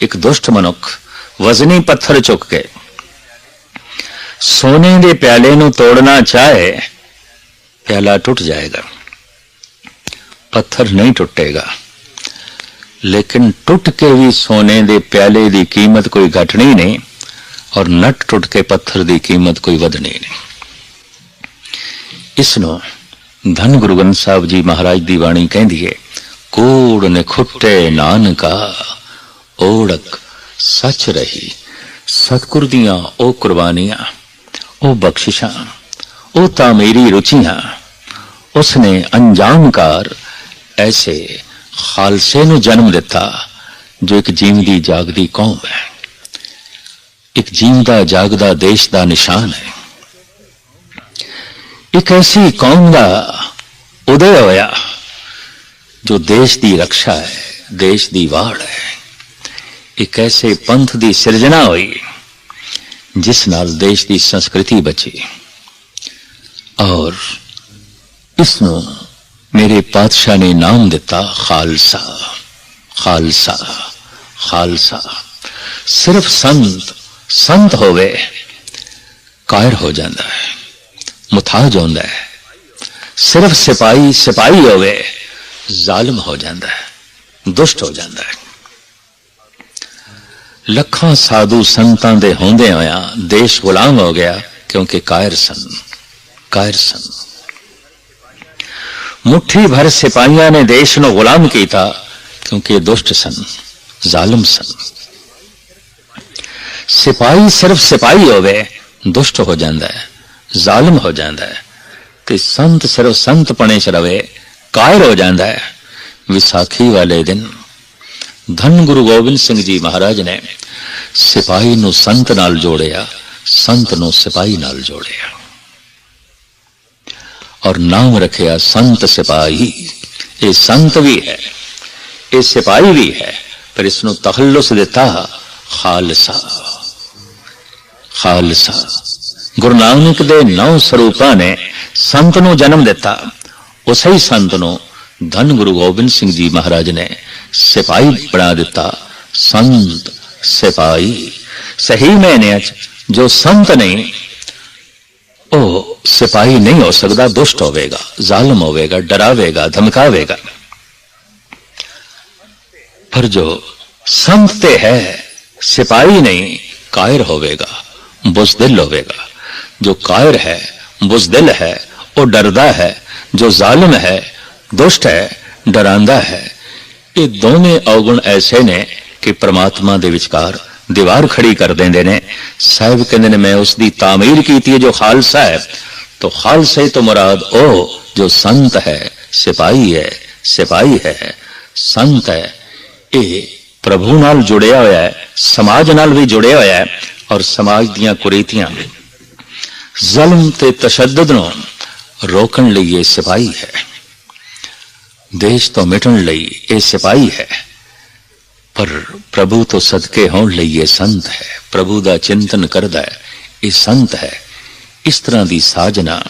[SPEAKER 1] ਇੱਕ ਦੁਸ਼ਟ ਮਨੁੱਖ ਵਜ਼ਨੀ ਪੱਥਰ ਚੁੱਕ ਕੇ ਸੋਨੇ ਦੇ ਪਿਆਲੇ ਨੂੰ ਤੋੜਨਾ ਚਾਹੇ, ਪਿਆਲਾ ਟੁੱਟ ਜਾਏਗਾ। ਪੱਥਰ ਨਹੀਂ ਟੁੱਟੇਗਾ। ਲੇਕਿਨ ਟੁੱਟ ਕੇ ਵੀ ਸੋਨੇ ਦੇ ਪਿਆਲੇ ਦੀ ਕੀਮਤ ਕੋਈ ਘਟਣੀ ਨਹੀਂ ਔਰ ਨਟ ਟੁੱਟ ਕੇ ਪੱਥਰ ਦੀ ਕੀਮਤ ਕੋਈ ਵਧਣੀ ਨਹੀਂ। ਇਸ ਨੂੰ ਧੰਨ ਗੁਰੂ ਗ੍ਰੰਥ ਸਾਹਿਬ ਜੀ ਮਹਾਰਾਜ ਦੀ ਬਾਣੀ ਕਹਿੰਦੀ ਹੈ ਕੋੜ ਨੇ ਖੁੱਟੇ ਨਾਨਕਾ, ਓੜਕ ਸੱਚ ਰਹੀ, ਸਤਿਗੁਰ ਦੀਆਂ ਉਹ ਕੁਰਬਾਨੀਆਂ। ਉਹ ਬਖਸ਼ਿਸ਼ਾਂ, ਉਹ ਤਾਂ ਮੇਰੀ ਰੁਚੀਆਂ, ਉਸਨੇ ਅੰਜਾਮਕਾਰ ਐਸੇ ਖਾਲਸੇ ਨੂੰ ਜਨਮ ਦਿੱਤਾ, ਜੋ ਇੱਕ ਜੀਵਦੀ ਜਾਗਦੀ ਕੌਮ ਹੈ। ਇੱਕ ਜੀਵਦਾ ਜਾਗਦਾ ਦੇਸ਼ ਦਾ ਨਿਸ਼ਾਨ ਹੈ। ਇੱਕ ਐਸੀ ਕੌਮ ਦਾ ਉਦੈ ਹੋਇਆ, ਜੋ ਦੇਸ਼ ਦੀ ਰੱਖਿਆ ਹੈ, ਦੇਸ਼ ਦੀ ਵਾੜ ਹੈ। ਇੱਕ ਐਸੇ ਪੰਥ ਦੀ ਸਿਰਜਣਾ ਹੋਈ। ਜਿਸ ਨਾਲ ਦੇਸ਼ ਦੀ ਸੰਸਕ੍ਰਿਤੀ ਬਚੀ ਔਰ ਇਸ ਨੂੰ ਮੇਰੇ ਪਾਤਸ਼ਾਹ ਨੇ ਨਾਮ ਦਿੱਤਾ ਖਾਲਸਾ ਖਾਲਸਾ ਖਾਲਸਾ ਸਿਰਫ ਸੰਤ ਸੰਤ ਹੋਵੇ ਕਾਇਰ ਹੋ ਜਾਂਦਾ ਹੈ ਮੁਤਾਜ ਹੁੰਦਾ ਹੈ ਸਿਰਫ ਸਿਪਾਹੀ ਸਿਪਾਹੀ ਹੋਵੇ ਜ਼ਾਲਮ ਹੋ ਜਾਂਦਾ ਹੈ ਦੁਸ਼ਟ ਹੋ ਜਾਂਦਾ ਹੈ ਲੱਖਾਂ ਸਾਧੂ ਸੰਤਾਂ ਦੇ ਹੁੰਦੇ ਹੋਇਆ ਦੇਸ਼ ਗੁਲਾਮ ਹੋ ਗਿਆ ਕਿਉਂਕਿ ਕਾਇਰ ਸਨ ਕਾਇਰ ਸਨ। ਮੁਠੀ ਭਰ ਸਿਪਾਹੀਆਂ ਨੇ ਦੇਸ਼ ਨੂੰ ਗੁਲਾਮ ਕੀਤਾ ਕਿਉਂਕਿ ਦੁਸ਼ਟ ਸਨ, ਜ਼ਾਲਮ ਸਨ। ਸਿਪਾਹੀ ਸਿਰਫ ਸਿਪਾਹੀ ਹੋਵੇ, ਦੁਸ਼ਟ ਹੋ ਜਾਂਦਾ ਹੈ, ਜ਼ਾਲਮ ਹੋ ਜਾਂਦਾ ਹੈ ਤੇ ਸੰਤ ਸਿਰਫ ਸੰਤ ਪਣੇ ਚ ਰਵੇ, ਕਾਇਰ ਹੋ ਜਾਂਦਾ ਹੈ। ਵਿਸਾਖੀ ਵਾਲੇ ਦਿਨ ਧੰਨ ਗੁਰੂ ਗੋਬਿੰਦ ਸਿੰਘ ਜੀ ਮਹਾਰਾਜ ਨੇ ਸਿਪਾਹੀ ਨੂੰ ਸੰਤ ਨਾਲ ਜੋੜਿਆ ਸੰਤ ਨੂੰ ਸਿਪਾਹੀ ਨਾਲ ਜੋੜਿਆ ਔਰ ਨਾਮ ਰੱਖਿਆ ਸੰਤ ਸਿਪਾਹੀ ਇਹ ਸੰਤ ਵੀ ਹੈ ਇਹ ਸਿਪਾਹੀ ਵੀ ਹੈ ਪਰ ਇਸ ਨੂੰ ਤਖੱਲੁਸ ਦਿੱਤਾ ਖਾਲਸਾ ਖਾਲਸਾ ਗੁਰੂ ਨਾਨਕ ਦੇ ਨੌ ਸਰੂਪਾਂ ਨੇ ਸੰਤ ਨੂੰ ਜਨਮ ਦਿੱਤਾ ਉਸੇ ਹੀ ਸੰਤ ਨੂੰ ਧੰਨ ਗੁਰੂ ਗੋਬਿੰਦ ਸਿੰਘ ਜੀ ਮਹਾਰਾਜ ਨੇ ਸਿਪਾਹੀ ਬਣਾ ਦਿੱਤਾ ਸੰਤ ਸਿਪਾਹੀ ਸਹੀ ਮੈਨੇ ਚ ਜੋ ਸੰਤ ਨਹੀਂ ਉਹ ਸਿਪਾਹੀ ਨਹੀਂ ਹੋ ਸਕਦਾ ਦੁਸ਼ਟ ਹੋਵੇਗਾ ਜ਼ਾਲਮ ਹੋਵੇਗਾ ਡਰਾਵੇਗਾ ਧਮਕਾਵੇਗਾ ਪਰ ਜੋ ਸੰਤ ਤੇ ਹੈ ਸਿਪਾਹੀ ਨਹੀਂ ਕਾਇਰ ਹੋਵੇਗਾ ਬੁਜ਼ਦਿਲ ਹੋਵੇਗਾ ਜੋ ਕਾਇਰ ਹੈ ਬੁਜ਼ਦਿਲ ਹੈ ਉਹ ਡਰਦਾ ਹੈ ਜੋ ਜ਼ਾਲਿਮ ਹੈ ਦੁਸ਼ਟ ਹੈ ਡਰਾਂਦਾ ਹੈ। ਇਹ ਦੋਵੇਂ ਔਗਣ ਐਸੇ ਨੇ ਕਿ ਪ੍ਰਮਾਤਮਾ ਦੇ ਵਿਚਕਾਰ ਦੀਵਾਰ ਖੜੀ ਕਰ ਦਿੰਦੇ ਨੇ। ਸਾਹਿਬ ਕਹਿੰਦੇ ਨੇ, ਮੈਂ ਉਸ ਦੀ ਤਾਮੀਰ ਕੀਤੀ ਹੈ ਜੋ ਖਾਲਸਾ ਹੈ। ਤੋ ਖਾਲਸੇ ਤੋਂ ਮੁਰਾਦ ਉਹ ਜੋ ਸੰਤ ਹੈ। ਸਿਪਾਹੀ ਹੈ ਸਿਪਾਹੀ ਹੈ, ਸੰਤ ਹੈ। ਇਹ ਪ੍ਰਭੂ ਨਾਲ ਜੁੜਿਆ ਹੋਇਆ ਹੈ, ਸਮਾਜ ਨਾਲ ਵੀ ਜੁੜਿਆ ਹੋਇਆ ਹੈ ਔਰ ਸਮਾਜ ਦੀਆਂ ਕੁਰੀਤੀਆਂ ਜ਼ਲਮ ਤੇ ਤਸ਼ੱਦਦ ਨੂੰ ਰੋਕਣ ਲਈ ਇਹ ਸਿਪਾਹੀ ਹੈ। ਦੇਸ਼ ਤੋਂ ਮਿਟਣ ਲਈ ਇਹ ਸਿਪਾਹੀ ਹੈ ਪਰ ਪ੍ਰਭੂ ਤੋਂ ਸਦਕੇ ਹੋਣ ਲਈ ਇਹ ਸੰਤ ਹੈ ਪ੍ਰਭੂ ਦਾ ਚਿੰਤਨ ਕਰਦਾ ਹੈ ਇਹ ਸੰਤ ਹੈ ਇਸ ਤਰ੍ਹਾਂ ਦੀ ਸਾਜਨਾ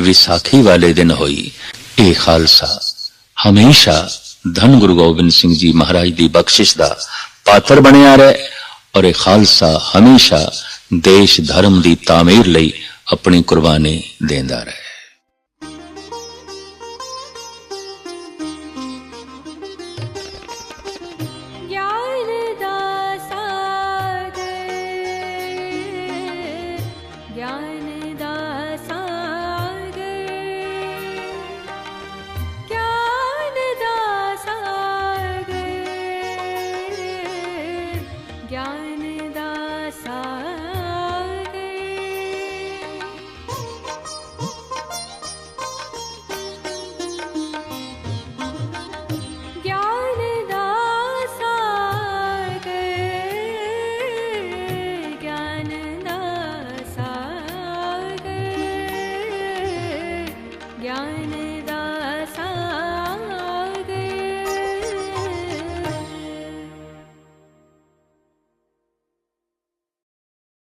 [SPEAKER 1] ਵਿਸਾਖੀ ਵਾਲੇ ਦਿਨ ਹੋਈ ਇਹ ਖਾਲਸਾ ਹਮੇਸ਼ਾ ਧੰਨ ਗੁਰੂ ਗੋਬਿੰਦ ਸਿੰਘ ਜੀ ਮਹਾਰਾਜ ਦੀ ਬਖਸ਼ਿਸ਼ ਦਾ ਪਾਤਰ ਬਣਿਆ ਰਹੇ ਔਰ ਇਹ ਖਾਲਸਾ ਹਮੇਸ਼ਾ ਦੇਸ਼ ਧਰਮ ਦੀ ਤਾਮੀਰ ਲਈ ਆਪਣੀ ਕੁਰਬਾਨੀ ਦਿੰਦਾ ਰਹੇ